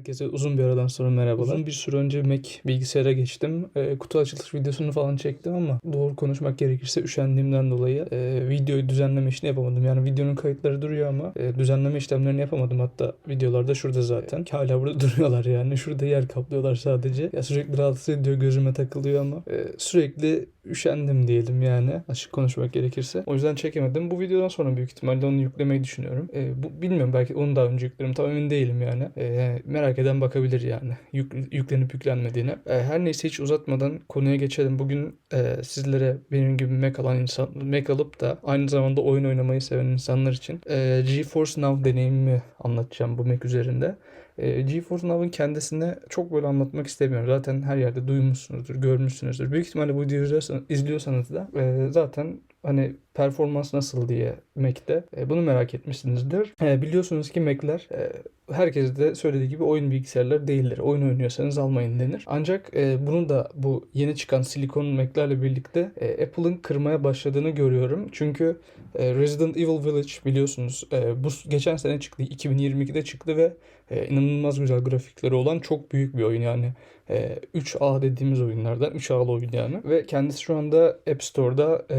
Herkese uzun bir aradan sonra merhabalar. Uzun bir süre önce Mac bilgisayara geçtim. Ee, kutu açılış videosunu falan çektim ama doğru konuşmak gerekirse üşendiğimden dolayı e, videoyu düzenleme işini yapamadım. Yani videonun kayıtları duruyor ama e, düzenleme işlemlerini yapamadım. Hatta videolarda şurada zaten. Hala burada duruyorlar yani. Şurada yer kaplıyorlar sadece. Ya sürekli rahatsız ediyor, gözüme takılıyor ama e, sürekli üşendim diyelim yani açık konuşmak gerekirse. O yüzden çekemedim. Bu videodan sonra büyük ihtimalle onu yüklemeyi düşünüyorum. E, bu bilmiyorum belki onu daha önce yüklerim. Tam emin değilim yani. E, merak eden bakabilir yani. Yük, yüklenip yüklenmediğine. E, her neyse hiç uzatmadan konuya geçelim. Bugün e, sizlere benim gibi Mac alan insan, Mac alıp da aynı zamanda oyun oynamayı seven insanlar için e, GeForce Now deneyimimi anlatacağım bu Mac üzerinde. E, GeForce Now'ın kendisine çok böyle anlatmak istemiyorum. Zaten her yerde duymuşsunuzdur, görmüşsünüzdür. Büyük ihtimalle bu videoyu izliyorsanız da e, zaten hani performans nasıl diye Mac'te e, bunu merak etmişsinizdir. E, biliyorsunuz ki Mac'ler e, herkes de söylediği gibi oyun bilgisayarları değildir. Oyun oynuyorsanız almayın denir. Ancak e, bunu da bu yeni çıkan silikon Mac'lerle birlikte e, Apple'ın kırmaya başladığını görüyorum. Çünkü e, Resident Evil Village biliyorsunuz e, bu geçen sene çıktı. 2022'de çıktı ve e, inanılmaz güzel grafikleri olan çok büyük bir oyun yani. E, 3A dediğimiz oyunlardan 3A'lı oyun yani. Ve kendisi şu anda App Store'da e,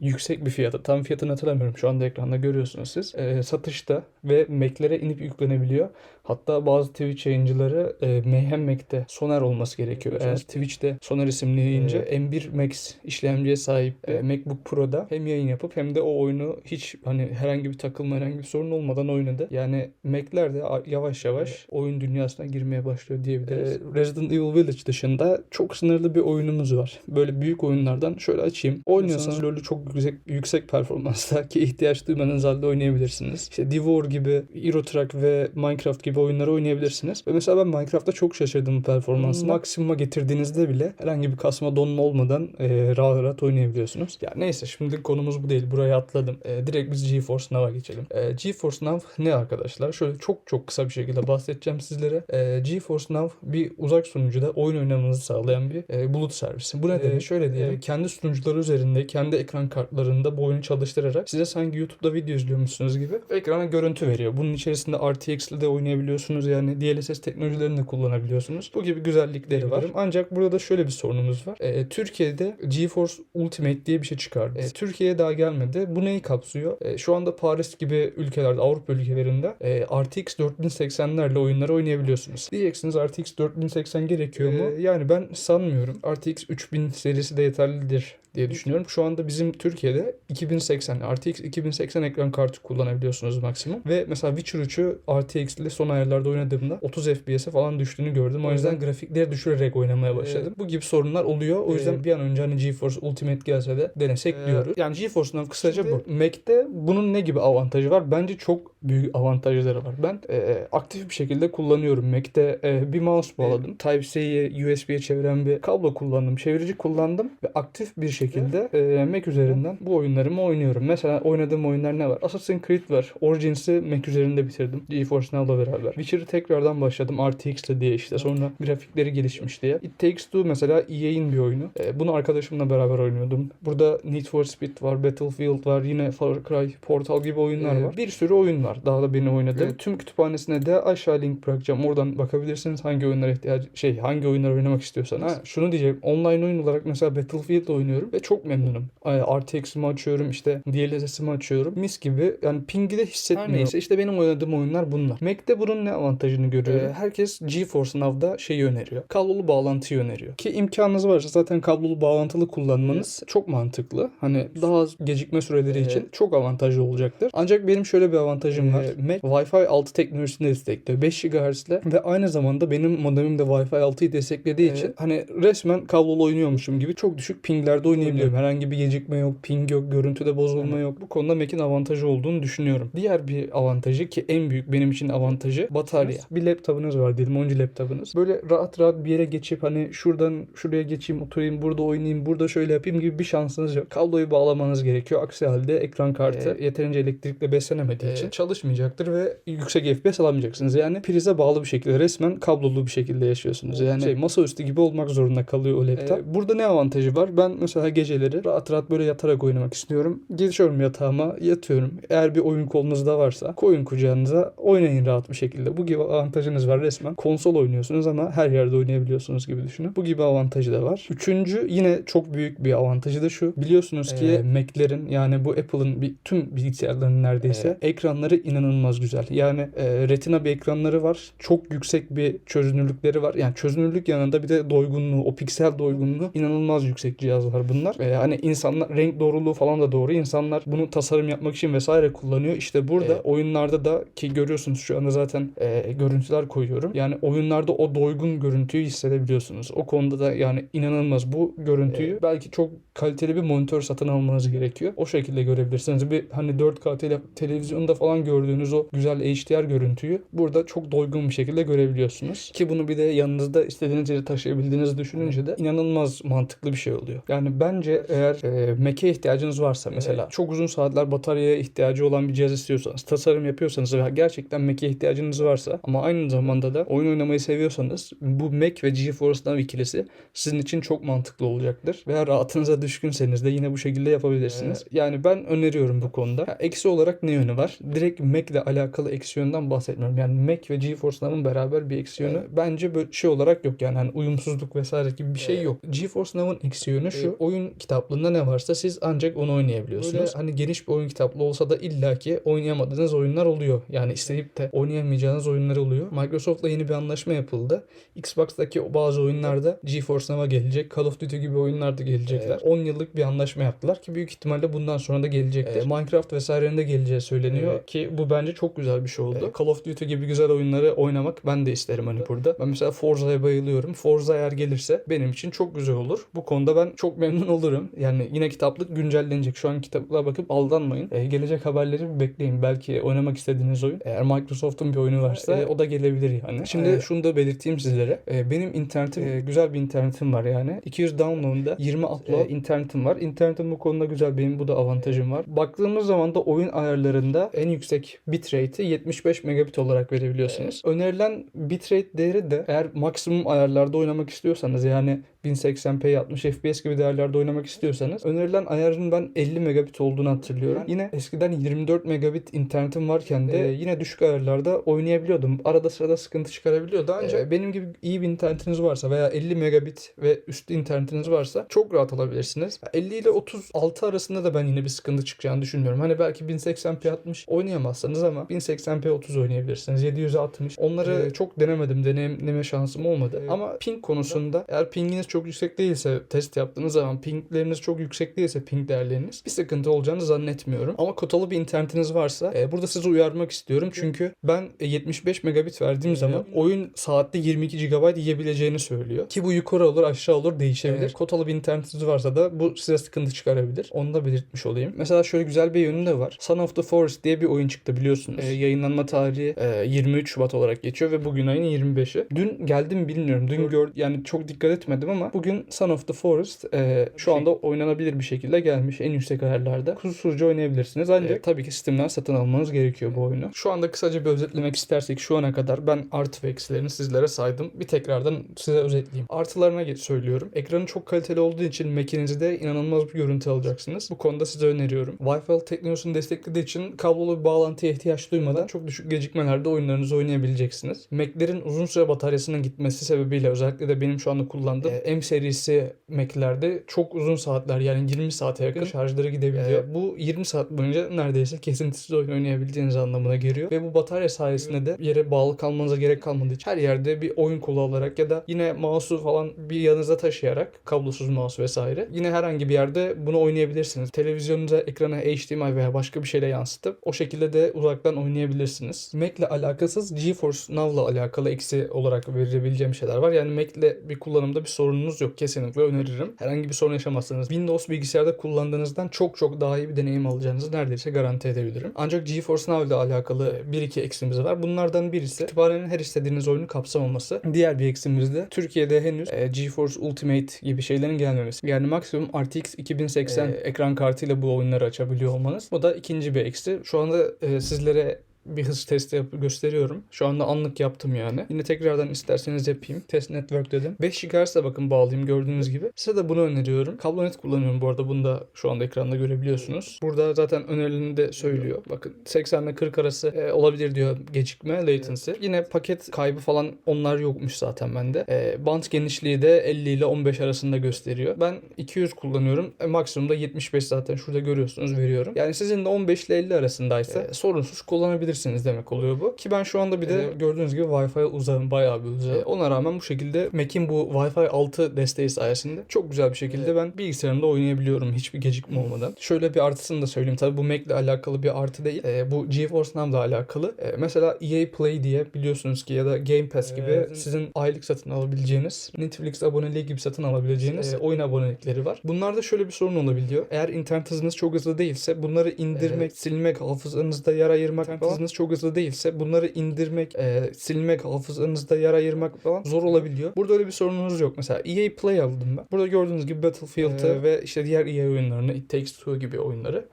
yüksek bir fiyata. Tam fiyatını hatırlamıyorum. Şu anda ekranda görüyorsunuz siz. E, satışta ve Mac'lere inip yüklenebiliyor. Hatta bazı Twitch yayıncıları e, Mayhem Mac'te Sonar olması gerekiyor. Eğer Twitch'te Sonar isimli yayıncı M1 Max işlemciye sahip e, MacBook Pro'da hem yayın yapıp hem de o oyunu hiç hani herhangi bir takılma herhangi bir sorun olmadan oynadı. Yani Mac'ler de yavaş yavaş oyun dünyasına girmeye başlıyor diyebiliriz. E, Resident Evil Village dışında çok sınırlı bir oyunumuz var. Böyle büyük oyunlardan şöyle açayım. Oynuyorsanız LoL'ü çok yüksek yüksek performansta ki ihtiyaç duymanız halde oynayabilirsiniz. İşte Divor gibi, Euro Truck ve Minecraft gibi oyunları oynayabilirsiniz. Ve mesela ben Minecraft'ta çok şaşırdım bu performansına. Maksimuma getirdiğinizde bile herhangi bir kasma donma olmadan e, rahat rahat oynayabiliyorsunuz. Ya neyse şimdilik konumuz bu değil. Buraya atladım. E, direkt biz GeForce Now'a geçelim. E, GeForce Now ne arkadaşlar? Şöyle çok çok kısa bir şekilde bahsedeceğim sizlere. E, GeForce Now bir uzak sunucuda oyun oynamanızı sağlayan bir e, bulut servisi. Bu ne demek? Şöyle diyelim. kendi sunucuları üzerinde, kendi ekran kartlarında bu oyunu çalıştırarak size sanki YouTube'da video izliyormuşsunuz gibi ekrana görüntü veriyor. Bunun içerisinde RTX ile de oynayabiliyorsunuz. Yani DLSS teknolojilerini de kullanabiliyorsunuz. Bu gibi güzellikleri var. Ancak burada da şöyle bir sorunumuz var. E, Türkiye'de GeForce Ultimate diye bir şey çıkardı. E, Türkiye'ye daha gelmedi. Bu neyi kapsıyor? E, şu anda Paris gibi ülkelerde, Avrupa ülkelerinde e, RTX 4080'lerle oyunları oynayabiliyorsunuz. Diyeceksiniz RTX 4080 gerekiyor mu? E, yani ben sanmıyorum. RTX 3000 serisi de yeterlidir diye düşünüyorum. Şu anda bizim Türkiye'de 2080 RTX 2080 ekran kartı kullanabiliyorsunuz maksimum. Ve mesela Witcher 3'ü RTX ile son ayarlarda oynadığımda 30 FPS'e falan düştüğünü gördüm. O yüzden grafikleri düşürerek oynamaya başladım. Bu gibi sorunlar oluyor. O yüzden bir an önce hani GeForce Ultimate gelse de denesek diyoruz. Yani GeForce'dan kısaca bu. Mac'te bunun ne gibi avantajı var? Bence çok büyük avantajları var. Ben e, aktif bir şekilde kullanıyorum. Mac'te e, bir mouse bağladım. Type-C'yi USB'ye çeviren bir kablo kullandım. Çevirici kullandım ve aktif bir şekilde e, Mac üzerinden bu oyunlarımı oynuyorum. Mesela oynadığım oyunlar ne var? Assassin's Creed var. Origins'i Mac üzerinde bitirdim. GeForce Now'la beraber. Witcher'ı tekrardan başladım. RTX'le diye işte. Sonra grafikleri gelişmiş diye. It Takes Two mesela EA'in bir oyunu. E, bunu arkadaşımla beraber oynuyordum. Burada Need for Speed var, Battlefield var, yine Far Cry, Portal gibi oyunlar var. Bir sürü oyun var. Daha da benim oynadığım. Tüm kütüphanesine de aşağı link bırakacağım. Oradan bakabilirsiniz hangi oyunlara ihtiyacı şey hangi oyunları oynamak istiyorsanız. Ha, şunu diyeceğim. Online oyun olarak mesela Battlefield oynuyorum ve çok memnunum. RTX'imi açıyorum işte DLSS'imi açıyorum. Mis gibi yani pingi de hissetmiyorum. Her neyse işte benim oynadığım oyunlar bunlar. Mac'te bunun ne avantajını görüyorum? herkes GeForce Now'da şeyi öneriyor. Kablolu bağlantıyı öneriyor. Ki imkanınız varsa zaten kablolu bağlantılı kullanmanız çok mantıklı. Hani daha az gecikme süreleri için çok avantajlı olacaktır. Ancak benim şöyle bir avantajım var. Mac Wi-Fi 6 teknolojisini destekliyor. 5 GHz ile ve aynı zamanda benim modemim de Wi-Fi 6'yı desteklediği için hani resmen kablolu oynuyormuşum gibi çok düşük pinglerde oynayabiliyorum. Herhangi bir gecikme yok, ping yok, görüntüde bozulma yok. Bu konuda Mac'in avantajı olduğunu düşünüyorum. Diğer bir avantajı ki en büyük benim için avantajı batarya. Bir laptopunuz var diyelim, oyuncu laptopunuz. Böyle rahat rahat bir yere geçip hani şuradan şuraya geçeyim, oturayım, burada oynayayım, burada şöyle yapayım gibi bir şansınız yok. Kabloyu bağlamanız gerekiyor. Aksi halde ekran kartı yeterince elektrikle beslenemediği için çalışmayacaktır ve yüksek FPS alamayacaksınız. Yani prize bağlı bir şekilde resmen kablolu bir şekilde yaşıyorsunuz. Yani şey masaüstü gibi olmak zorunda kalıyor o laptop. Burada ne avantajı var? Ben mesela geceleri rahat rahat böyle yatarak oynamak istiyorum. Geçiyorum yatağıma yatıyorum. Eğer bir oyun kolunuzda varsa koyun kucağınıza oynayın rahat bir şekilde. Bu gibi avantajınız var resmen. Konsol oynuyorsunuz ama her yerde oynayabiliyorsunuz gibi düşünün. Bu gibi avantajı da var. Üçüncü yine çok büyük bir avantajı da şu. Biliyorsunuz ki Ee, Mac'lerin yani bu Apple'ın bir, tüm bilgisayarların neredeyse ekranları inanılmaz güzel. Yani e, retina bir ekranları var. Çok yüksek bir çözünürlükleri var. Yani çözünürlük yanında bir de doygunluğu, o piksel doygunluğu inanılmaz yüksek cihazlar bunlar. E, hani insanlar renk doğruluğu falan da doğru. İnsanlar bunu tasarım yapmak için vesaire kullanıyor. İşte burada Evet. oyunlarda da ki görüyorsunuz şu anda zaten e, görüntüler koyuyorum. Yani oyunlarda o doygun görüntüyü hissedebiliyorsunuz. O konuda da yani inanılmaz bu görüntüyü belki çok kaliteli bir monitör satın almanız gerekiyor. O şekilde görebilirsiniz. Bir hani 4K tele- televizyonda falan gördüğünüz o güzel HDR görüntüyü burada çok doygun bir şekilde görebiliyorsunuz. Ki bunu bir de yanınızda istediğiniz yere taşıyabildiğinizi düşününce de inanılmaz mantıklı bir şey oluyor. Yani bence eğer e, Mac'e ihtiyacınız varsa mesela çok uzun saatler bataryaya ihtiyacı olan bir cihaz istiyorsanız, tasarım yapıyorsanız ve gerçekten Mac'e ihtiyacınız varsa ama aynı zamanda da oyun oynamayı seviyorsanız bu Mac ve GeForce Now ikilisi sizin için çok mantıklı olacaktır. Veya rahatınıza düşkünseniz de yine bu şekilde yapabilirsiniz. Yani ben öneriyorum bu konuda. Ha, eksi olarak ne yönü var? Direkt Mac ile alakalı eksi yönden bahsetmiyorum. Yani Mac ve GeForce Now'ın beraber bir eksi yönü bence böyle şey olarak yok yani hani uyumsuzluk vesaire gibi bir şey Evet. yok. GeForce Now'ın eksi yönü şu. Evet. Oyun kitaplığında ne varsa siz ancak onu oynayabiliyorsunuz. Böyle hani geniş bir oyun kitaplığı olsa da illaki oynayamadığınız oyunlar oluyor. Yani isteyip de oynayamayacağınız oyunlar oluyor. Microsoft'la yeni bir anlaşma yapıldı. Xbox'taki bazı oyunlarda GeForce Now'a gelecek. Call of Duty gibi oyunlar da gelecekler. Evet. 10 yıllık bir anlaşma yaptılar ki büyük ihtimalle bundan sonra da gelecektir. Evet. Minecraft vesairenin de geleceği söyleniyor Evet. ki bu bence çok güzel bir şey oldu. Call of Duty gibi güzel oyunları oynamak ben de isterim hani burada. Ben mesela Forza'ya bayılıyorum. Forza eğer gelirse benim için çok güzel olur. Bu konuda ben çok memnun olurum. Yani yine kitaplık güncellenecek. Şu an kitaplığa bakıp aldanmayın. Ee, gelecek haberleri bir bekleyin. Belki oynamak istediğiniz oyun. Eğer Microsoft'un bir oyunu varsa Evet. o da gelebilir yani. Şimdi Evet. şunu da belirteyim sizlere. Ee, benim internetim e, güzel bir internetim var yani. 200 download'da 20 upload Evet. internetim var. İnternetim bu konuda güzel. Benim bu da avantajım var. Baktığımız zaman da oyun ayarlarında en yüksek bitrate'i 75 megabit olarak verebiliyorsunuz. Önerilen bitrate değeri de eğer maksimum ayarlarda oynamak istiyorsanız yani 1080p 60 fps gibi değerlerde oynamak istiyorsanız önerilen ayarın ben 50 megabit olduğunu hatırlıyorum. Yine eskiden 24 megabit internetim varken de Evet. yine düşük ayarlarda oynayabiliyordum. Arada sırada sıkıntı çıkarabiliyordu ancak Evet. benim gibi iyi bir internetiniz varsa veya 50 megabit ve üstü internetiniz varsa çok rahat alabilirsiniz. 50 ile 36 arasında da ben yine bir sıkıntı çıkacağını düşünmüyorum. Hani belki 1080p 60 oynayamazsanız ama 1080p 30 oynayabilirsiniz. 760. Onları Evet. çok denemedim. Deneyimleme şansım olmadı. Evet. Ama ping konusunda eğer pinginiz çok yüksek değilse test yaptığınız zaman pingleriniz çok yüksek değilse ping değerleriniz bir sıkıntı olacağını zannetmiyorum. Ama kotalı bir internetiniz varsa e, burada sizi uyarmak istiyorum. Çünkü ben e, 75 megabit verdiğim zaman oyun saatte 22 GB yiyebileceğini söylüyor. Ki bu yukarı olur aşağı olur değişebilir. Evet. Kotalı bir internetiniz varsa da bu size sıkıntı çıkarabilir. Onu da belirtmiş olayım. Mesela şöyle güzel bir yönü de var. Son of the Forest diye bir oyun çıktı biliyorsunuz. E, yayınlanma tarihi e, 23 Şubat olarak geçiyor ve bugün ayın 25'i. Dün geldim bilmiyorum. Dün gör yani çok dikkat etmedim ama bugün Son of the Forest e, şu anda oynanabilir bir şekilde gelmiş en yüksek ayarlarda. Kusursuzca oynayabilirsiniz. Ancak Evet. tabii ki Steam'den satın almanız gerekiyor bu oyunu. Şu anda kısaca bir özetlemek istersek şu ana kadar ben artı ve eksilerini sizlere saydım. Bir tekrardan size özetleyeyim. Artılarına söylüyorum. Ekranı çok kaliteli olduğu için Mac'inizde inanılmaz bir görüntü alacaksınız. Bu konuda size öneriyorum. Wi-Fi teknolojisini desteklediği için kablolu bir bağlantıya ihtiyaç duymadan çok düşük gecikmelerde oyunlarınızı oynayabileceksiniz. Mac'lerin uzun süre bataryasının gitmesi sebebiyle özellikle de benim şu anda kullandığım e, M serisi Mac'lerde çok uzun saatler yani 20 saate yakın şarjları gidebiliyor. Evet. Bu 20 saat boyunca neredeyse kesintisiz oyun oynayabileceğiniz anlamına geliyor. Ve bu batarya sayesinde de yere bağlı kalmanıza gerek kalmadığı için her yerde bir oyun kolu alarak ya da yine mouse'u falan bir yanınıza taşıyarak kablosuz mouse vesaire yine herhangi bir yerde bunu oynayabilirsiniz. Televizyonunuza ekrana HDMI veya başka bir şeyle yansıtıp o şekilde de uzaktan oynayabilirsiniz. Mac ile alakasız GeForce Now'la alakalı eksi olarak verebileceğim şeyler var. Yani Mac ile bir kullanımda bir sorununuz yok. Kesinlikle öneririm. Herhangi bir sorun yaşamazsınız. Windows bilgisayarda kullandığınızdan çok çok daha iyi bir deneyim alacağınızı neredeyse garanti edebilirim. Ancak GeForce Now ile alakalı bir iki eksimiz var. Bunlardan birisi kütüphanenin her istediğiniz oyunu kapsamaması. Diğer bir eksimiz de Türkiye'de henüz e, GeForce Ultimate gibi şeylerin gelmemesi. Yani maksimum RTX 2080 E, ekran kartıyla bu oyunları açabiliyor olmanız. Bu da ikinci bir eksi. Şu anda e, sizlere bir hız testi yapıp gösteriyorum. Şu anda anlık yaptım yani. Yine tekrardan isterseniz yapayım. Test network dedim. 5 GHz'e bakın bağlayayım gördüğünüz gibi. Size de bunu öneriyorum. Kablonet kullanıyorum bu arada. Bunu da şu anda ekranda görebiliyorsunuz. Burada zaten önerilerini de söylüyor. Bakın 80 ile 40 arası e, olabilir diyor gecikme, latency. Yine paket kaybı falan onlar yokmuş zaten bende. E, band genişliği de 50 ile 15 arasında gösteriyor. Ben 200 kullanıyorum. E, maksimumda 75 zaten şurada görüyorsunuz veriyorum. Yani sizin de 15 ile 50 arasındaysa e, sorunsuz kullanabilirsiniz demek oluyor bu. Ki ben şu anda bir de gördüğünüz gibi Wi-Fi uzağım. Bayağı bir uzağım. E, ona rağmen bu şekilde Mac'in bu Wi-Fi 6 desteği sayesinde çok güzel bir şekilde ben bilgisayarımda oynayabiliyorum hiçbir gecikme olmadan. Şöyle bir artısını da söyleyeyim. Tabii bu Mac ile alakalı bir artı değil. E, bu GeForce Now'la alakalı. E, mesela EA Play diye biliyorsunuz ki ya da Game Pass gibi Evet. sizin aylık satın alabileceğiniz, Netflix aboneliği gibi satın alabileceğiniz e, oyun abonelikleri var. Bunlarda şöyle bir sorun olabiliyor. Eğer internet hızınız çok hızlı değilse bunları indirmek, silmek, hafızanızda yer ayırmak falan. Hızınız çok hızlı değilse bunları indirmek, e, silmek, hafızanızda yer ayırmak falan zor olabiliyor. Burada öyle bir sorununuz yok. Mesela EA Play aldım ben. Burada gördüğünüz gibi Battlefield'ı Evet. ve işte diğer EA oyunlarını, It Takes Two gibi oyunları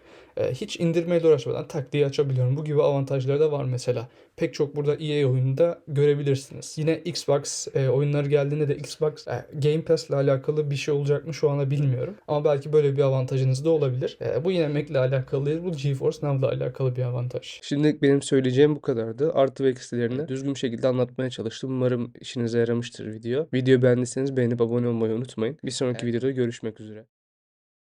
hiç indirmeyle uğraşmadan tak diye açabiliyorum. Bu gibi avantajları da var mesela. Pek çok burada EA oyununda görebilirsiniz. Yine Xbox e, oyunları geldiğinde de Xbox e, Game Pass ile alakalı bir şey olacak mı şu anda bilmiyorum. Ama belki böyle bir avantajınız da olabilir. E, bu yine Mac ile alakalı değil. Bu GeForce Now ile alakalı bir avantaj. Şimdilik benim söyleyeceğim bu kadardı. Artı ve eksilerini düzgün bir şekilde anlatmaya çalıştım. Umarım işinize yaramıştır video. Videoyu beğendiyseniz beğenip abone olmayı unutmayın. Bir sonraki videoda görüşmek üzere.